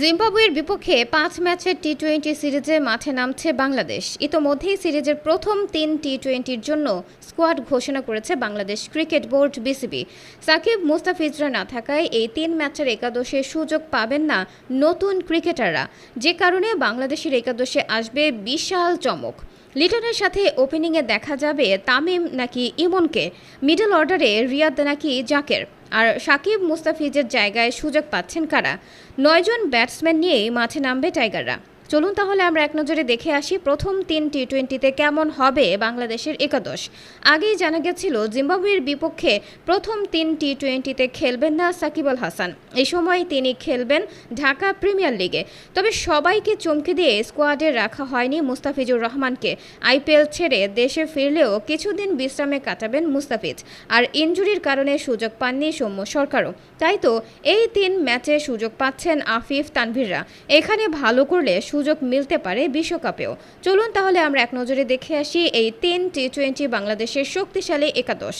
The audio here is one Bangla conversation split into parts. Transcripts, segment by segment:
জিম্বাবুয়ের বিপক্ষে পাঁচ ম্যাচের টি টোয়েন্টি সিরিজে মাঠে নামছে বাংলাদেশ। ইতোমধ্যেই সিরিজের প্রথম তিন টি টোয়েন্টির জন্য স্কোয়াড ঘোষণা করেছে Bangladesh cricket board BCB. Shakib মুস্তাফিজরা না থাকায় এই তিন ম্যাচের একাদশে সুযোগ পাবেন না নতুন ক্রিকেটাররা। যে কারণে বাংলাদেশের একাদশে আসবে বিশাল চমক। লিটনের সাথে ওপেনিংয়ে দেখা যাবে তামিম নাকি ইমনকে। মিডল অর্ডারে রিয়াদ নাকি জাকের। আর সাকিব মুস্তাফিজের জায়গায় সুযোগ পাচ্ছেন কারা? নয়জন ব্যাটসম্যান নিয়ে মাঠে নামবে টাইগাররা। চলুন তাহলে আমরা এক নজরে দেখে আসি প্রথম তিন টি টোয়েন্টিতে কেমন হবে বাংলাদেশের একাদশ। আগেই জানা গেছিল জিম্বাবুয়ের বিপক্ষে প্রথম তিন টি টোয়েন্টিতে খেলবেন না সাকিব আল হাসান। এই সময় তিনি খেলবেন ঢাকা প্রিমিয়ার লিগে। তবে সবাইকে চমকে দিয়ে স্কোয়াডে রাখা হয়নি মুস্তাফিজুর রহমানকে। আইপিএল ছেড়ে দেশে ফিরলেও কিছুদিন বিশ্রামে কাটাবেন মুস্তাফিজ। আর ইনজুরির কারণে সুযোগ পাননি সৌম্য সরকারও। তাই তো এই তিন ম্যাচে সুযোগ পাচ্ছেন আফিফ তানভীররা। এখানে ভালো করলে সুযোগ মিলতে পারে বিশ্বকাপেও। চলুন তাহলে আমরা এক নজরে দেখে আসি এই তিন টি টোয়েন্টি বাংলাদেশের শক্তিশালী একাদশ।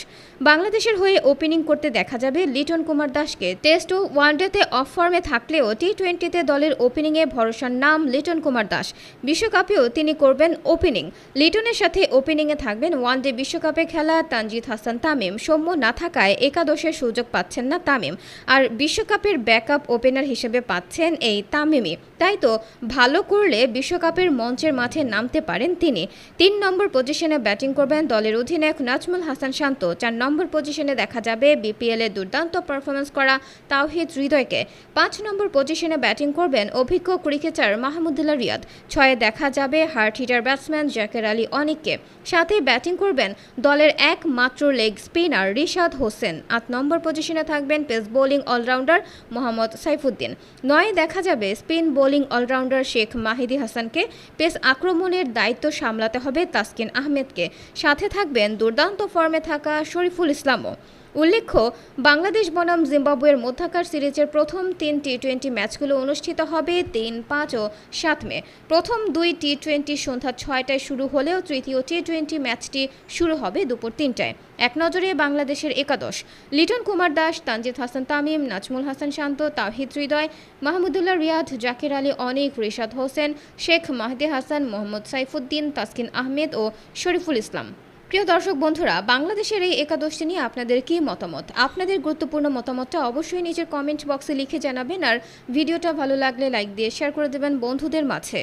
বাংলাদেশের হয়ে ওপেনিং করতে দেখা যাবে লিটন কুমার দাসকে। টেস্ট ও ওয়ানডেতে অফ ফর্মে থাকলেও টি টোয়েন্টিতে দলের ওপেনিংয়ে ভরসার নাম লিটন কুমার দাস। বিশ্বকাপেও তিনি করবেন ওপেনিং লিটনের সাথে ওপেনিংয়ে থাকবেন ওয়ানডে বিশ্বকাপে খেলা তানজিদ হাসান তামিম। সৌম্য না থাকায় একাদশের সুযোগ পাচ্ছেন না তামিম। আর বিশ্বকাপের ব্যাকআপ ওপেনার হিসেবে পাচ্ছেন এই তামিমই। তাই তো ভালো করলে বিশ্বকাপের মঞ্চের মাঠে নামতে পারেন তিনি। তিন নম্বর পজিশনে ব্যাটিং করবেন দলের অধিনায়ক নাজমুল হাসান শান্ত। চার নম্বর পজিশনে দেখা যাবে বিপিএল দুর্দান্ত পারফরমেন্স করা তাওহিদ হৃদয়কে। পাঁচ নম্বর পজিশনে ব্যাটিং করবেন অভিজ্ঞ ক্রিকেটার মাহমুদুল্লাহ রিয়াদ। ছয়ে দেখা যাবে hard hitter batsman Jaker Ali অনিককে। সাথে ব্যাটিং করবেন দলের একমাত্র লেগ স্পিনার রিশাদ হোসেন। আট নম্বর পজিশনে থাকবেন pace bowling allrounder Mohammad Saifuddin. নয়ে দেখা যাবে spin bowling allrounder Sheikh Mahedi হাসানকে পেস আক্রমণের দায়িত্ব সামলাতে হবে তাসকিন আহমেদকে। সাথে থাকবেন দুর্দান্ত ফর্মে থাকা শরীফুল ইসলামও। উল্লেখ্য, বাংলাদেশ বনাম জিম্বাবুয়ের মধ্যাকার সিরিজের প্রথম তিন টি টোয়েন্টি ম্যাচগুলো অনুষ্ঠিত হবে তিন পাঁচ ও সাত মে। প্রথম দুই টি টোয়েন্টি সন্ধ্যা ছয়টায় শুরু হলেও তৃতীয় টি টোয়েন্টি ম্যাচটি শুরু হবে দুপুর তিনটায়। এক নজরে বাংলাদেশের একাদশ। লিটন কুমার দাস, তানজিদ হাসান তামিম, নাজমুল হাসান শান্ত তাহিদ হৃদয়, মাহমুদুল্লাহ রিয়াদ, জাকির আলী অনিক, রিশাদ হোসেন, শেখ মাহদে হাসান, মোহাম্মদ সাইফুদ্দিন, তাসকিন আহমেদ ও শরীফুল ইসলাম। প্রিয় দর্শক বন্ধুরা, বাংলাদেশের এই একাদশটি নিয়ে আপনাদের কি মতামত? আপনাদের গুরুত্বপূর্ণ মতামতটা অবশ্যই নিজের কমেন্ট বক্সে লিখে জানাবেন আর ভিডিওটা ভালো লাগলে লাইক দিয়ে শেয়ার করে দেবেন বন্ধুদের মাঝে।